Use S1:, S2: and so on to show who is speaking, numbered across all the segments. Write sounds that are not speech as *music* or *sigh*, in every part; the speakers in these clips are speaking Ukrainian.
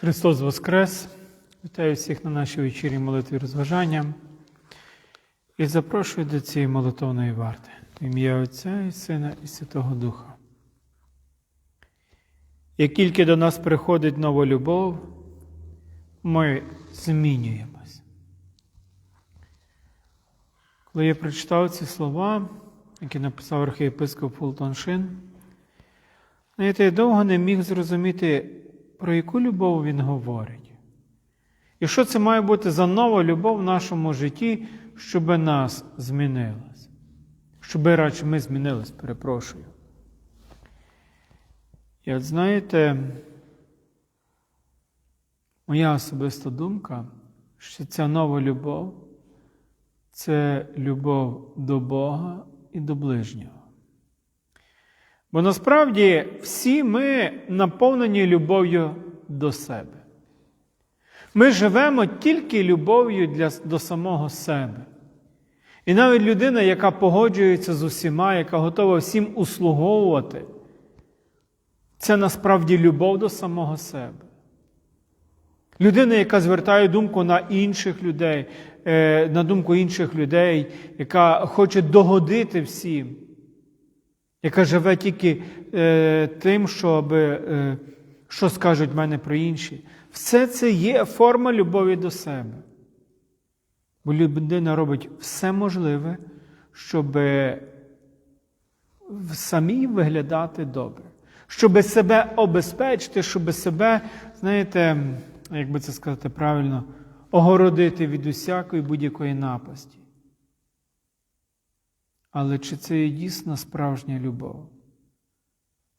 S1: Христос Воскрес! Вітаю всіх на нашій вечірній молитві розважання і запрошую до цієї молитовної варти в ім'я Отця і Сина і Святого Духа. Як тільки до нас приходить нова любов, ми змінюємось. Коли я прочитав ці слова, які написав архієпископ Фултон Шин, я довго не міг зрозуміти, про яку любов він говорить. І що це має бути за нова любов в нашому житті, щоб нас змінилось? Щоб радше ми змінились, перепрошую. І от знаєте, моя особиста думка, що ця нова любов це любов до Бога і до ближнього. Бо насправді всі ми наповнені любов'ю до себе. Ми живемо тільки любов'ю для, до самого себе. І навіть людина, яка погоджується з усіма, яка готова всім услуговувати, це насправді любов до самого себе. Людина, яка звертає думку на інших людей, е, на думку інших людей, яка хоче догодити всім, яка живе тільки е, тим, щоб, е, що скажуть мене про інші. Все це є форма любові до себе. Бо людина робить все можливе, щоб самій виглядати добре, щоб себе обезпечити, щоб себе, знаєте, як би це сказати правильно, огородити від усякої будь-якої напасті. Але чи це є дійсно справжня любов?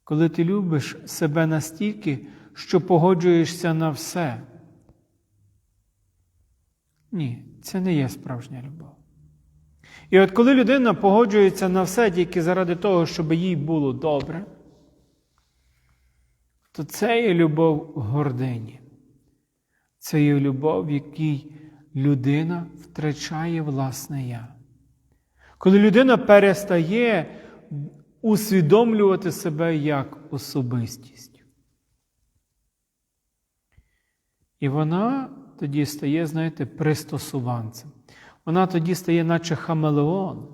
S1: Коли ти любиш себе настільки, що погоджуєшся на все? Ні, це не є справжня любов. І от коли людина погоджується на все тільки заради того, щоб їй було добре, то це є любов гордині. Це є любов, в якій людина втрачає власне я. Коли людина перестає усвідомлювати себе як особистість. І вона тоді стає, знаєте, пристосуванцем. Вона тоді стає, наче хамелеон,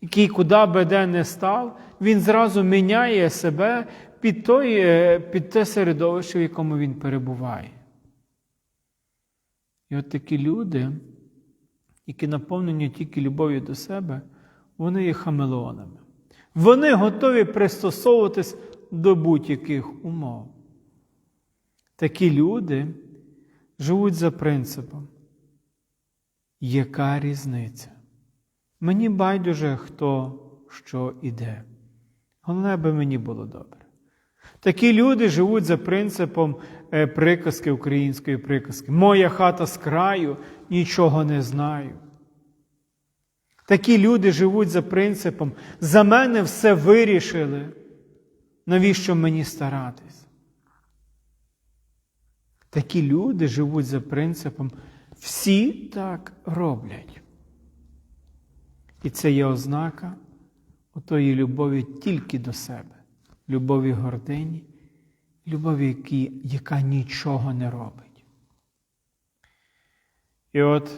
S1: який, куди би де не став, він зразу міняє себе під, той, під те середовище, в якому він перебуває. І от такі люди, які наповнені тільки любов'ю до себе, вони є хамелеонами. Вони готові пристосовуватись до будь-яких умов. Такі люди живуть за принципом. Яка різниця? Мені байдуже, хто що іде. Головне, аби мені було добре. Такі люди живуть за принципом е, приказки української приказки. Моя хата з краю, нічого не знаю. Такі люди живуть за принципом, за мене все вирішили. Навіщо мені старатись? Такі люди живуть за принципом, всі так роблять. І це є ознака отої любові тільки до себе, любові гордині, любові, які, яка нічого не робить. І от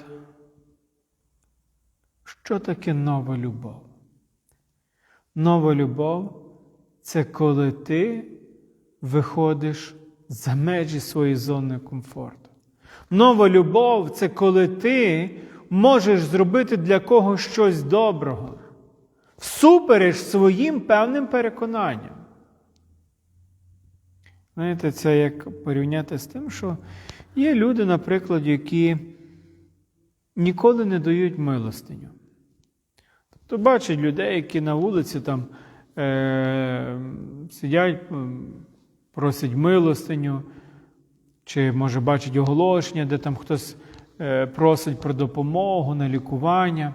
S1: що таке нова любов? Нова любов це коли ти виходиш за межі своєї зони комфорту. Нова любов це коли ти можеш зробити для когось щось доброго, всупереч своїм певним переконанням. Знаєте, це як порівняти з тим, що є люди, наприклад, які ніколи не дають милостиню. Тобто бачать людей, які на вулиці там е- сидять, просять милостиню, чи, може, бачать оголошення, де там хтось е- просить про допомогу на лікування.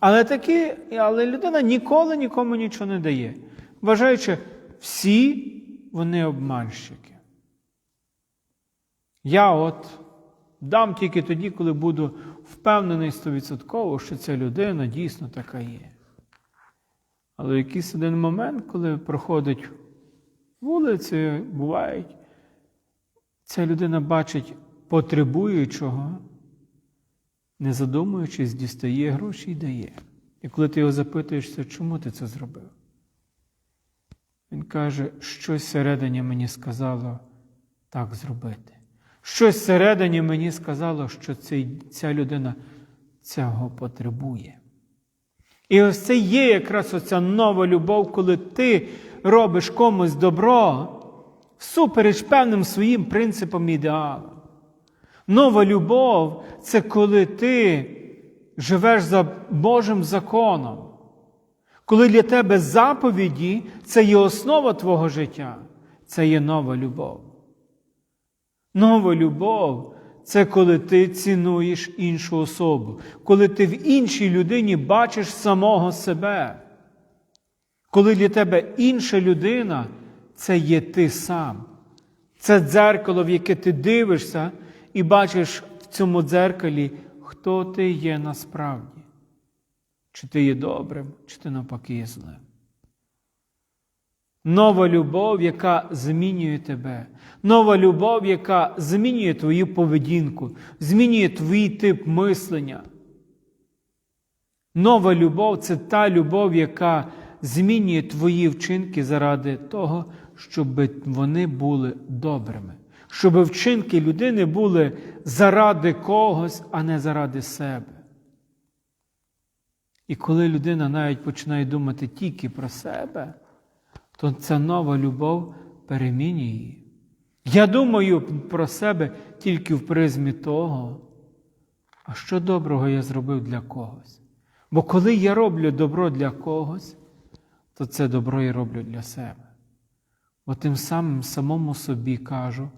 S1: Але такі, але людина ніколи нікому нічого не дає, вважаючи, всі вони обманщики. Я от дам тільки тоді, коли буду впевнений стовідсотково, що ця людина дійсно така є. Але в якийсь один момент, коли проходить вулиці, бувають, Ця людина бачить потребуючого, не задумуючись, дістає гроші і дає. І коли ти його запитуєшся, чому ти це зробив? Він каже, щось всередині мені сказало так зробити. Щось всередині мені сказало, що цей, ця людина цього потребує. І ось це є якраз оця нова любов, коли ти робиш комусь добро всупереч певним своїм принципам і ідеалам. Нова любов це коли ти живеш за Божим законом. Коли для тебе заповіді це є основа твого життя, це є нова любов. Нова любов це коли ти цінуєш іншу особу, коли ти в іншій людині бачиш самого себе. Коли для тебе інша людина це є ти сам. Це дзеркало, в яке ти дивишся і бачиш в цьому дзеркалі, хто ти є насправді. Чи ти є добрим, чи ти навпаки є злим. Нова любов, яка змінює тебе. Нова любов, яка змінює твою поведінку, змінює твій тип мислення. Нова любов це та любов, яка змінює твої вчинки заради того, щоб вони були добрими, щоб вчинки людини були заради когось, а не заради себе. І коли людина навіть починає думати тільки про себе, то ця нова любов перемінює її. Я думаю про себе тільки в призмі того, а що доброго я зробив для когось. Бо коли я роблю добро для когось, то це добро я роблю для себе. Бо тим самим самому собі кажу,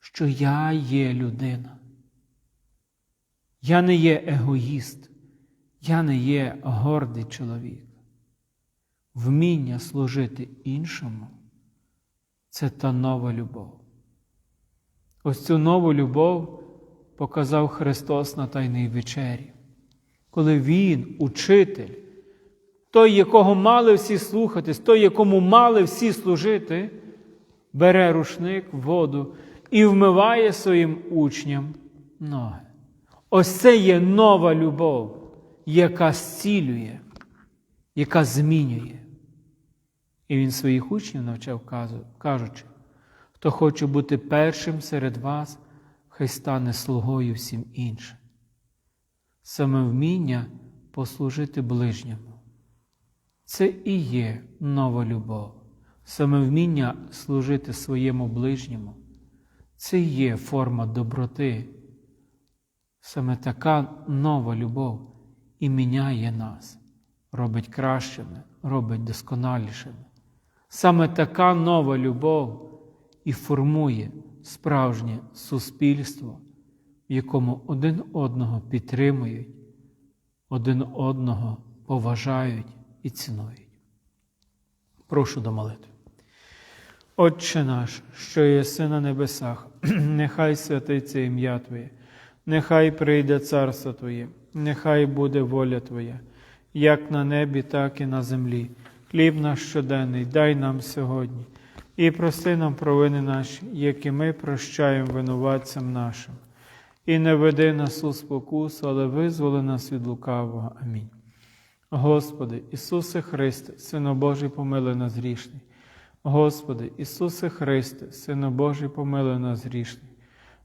S1: що я є людина. Я не є егоїст, я не є гордий чоловік. Вміння служити іншому це та нова любов. Ось цю нову любов показав Христос на Тайній вечері, коли Він, учитель, той, якого мали всі слухатись, той, якому мали всі служити, бере рушник, воду і вмиває своїм учням ноги. Ось це є нова любов, яка зцілює, яка змінює. І він своїх учнів навчав, кажучи, хто хоче бути першим серед вас, хай стане слугою всім іншим. Саме вміння послужити ближньому. Це і є нова любов, саме вміння служити своєму ближньому. Це є форма доброти. Саме така нова любов і міняє нас, робить кращими, робить досконалішими. Саме така нова любов і формує справжнє суспільство, в якому один одного підтримують, один одного поважають і цінують. Прошу до молитви. Отче наш, що єси на небесах, *clears throat* нехай святиться ім'я Твоє, нехай прийде царство Твоє, нехай буде воля Твоя, як на небі, так і на землі. Хліб наш щоденний, дай нам сьогодні, і прости нам провини наші, які ми прощаємо винуватцям нашим. І не веди нас у спокусу, але визволи нас від лукавого. Амінь. Господи, Ісусе Христе, Сино Божий, помилуй нас грішний. Господи, Ісусе Христе, Сино Божий, помилуй нас грішний.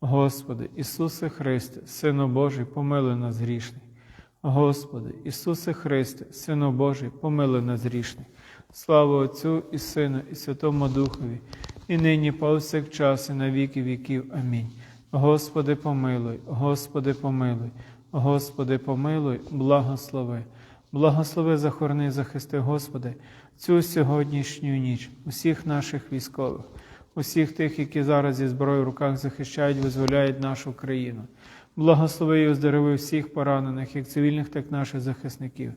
S1: Господи, Ісусе Христе, Сино Божий, помилуй нас грішний. Господи, Ісусе Христе, Сино Божий, помилуй нас грішний. Слава Отцю і Сину, і Святому Духові, і нині повсякчас, і на віки віків. Амінь. Господи, помилуй, Господи, помилуй, Господи, помилуй, благослови. Благослови, захорони, захисти, Господи, цю сьогоднішню ніч, усіх наших військових, усіх тих, які зараз зі зброєю в руках захищають, визволяють нашу країну. Благослови і оздорови всіх поранених, як цивільних, так і наших захисників.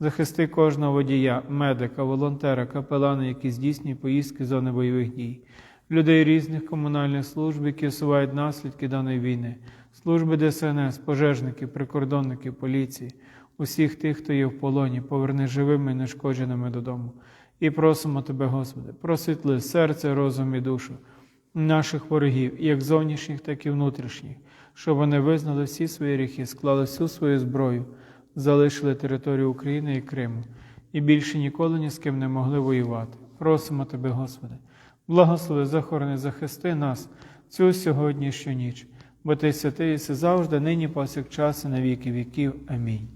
S1: Захисти кожного водія, медика, волонтера, капелана, які здійснюють поїздки з зони бойових дій, людей різних комунальних служб, які усувають наслідки даної війни, служби ДСНС, пожежників, прикордонників, поліції, усіх тих, хто є в полоні, поверни живими і нешкодженими додому. І просимо Тебе, Господи, просвітли серце, розум і душу наших ворогів, як зовнішніх, так і внутрішніх, щоб вони визнали всі свої гріхи, склали всю свою зброю, залишили територію України і Криму, і більше ніколи ні з ким не могли воювати. Просимо Тебе, Господи, благослови, захорони, захисти нас цю сьогоднішню ніч, бо Ти святий єси завжди, нині повсякчас і на віки віків. Амінь.